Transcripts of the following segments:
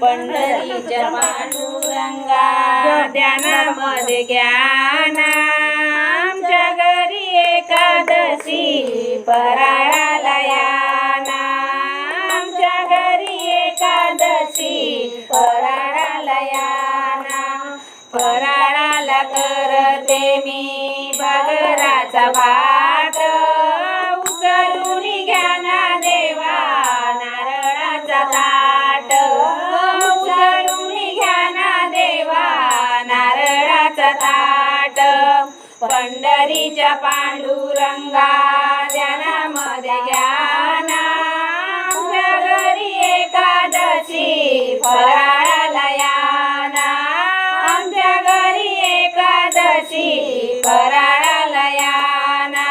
पंढरीच्या पांडुरंगा ध्यानामध्ये ज्ञाना. आमच्या घरी एकादशी पराळाला याना. आमच्या घरी एकादशी पराळाला याना. फराळाला करते मी बगराचा भात ताट पंढरीच्या पांडुरंगा ध्यानामध्ये घ्या ना घरी एकादशी फराळालयाना आमच्या घरी एकादशी फराळाला याना.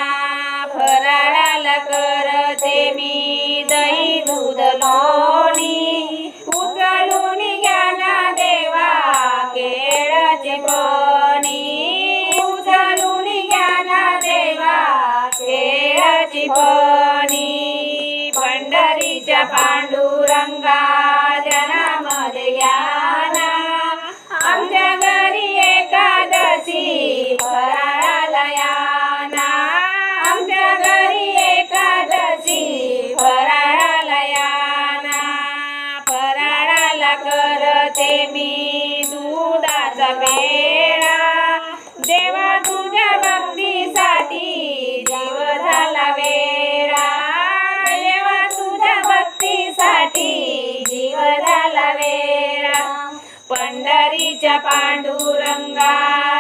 फराळाला करते मी दही दूध पाणी पणी पंढरीच्या पांडुरंगा जनामध्ये ज्ञाना आमच्या घरी एकादशी फराळाला याना. आमच्या घरी एकादशी फराळाला याना. फराळाला करते मी दुधाचा पेढा साठी जीव झाला वेळा. पंढरीच्या पांडुरंगा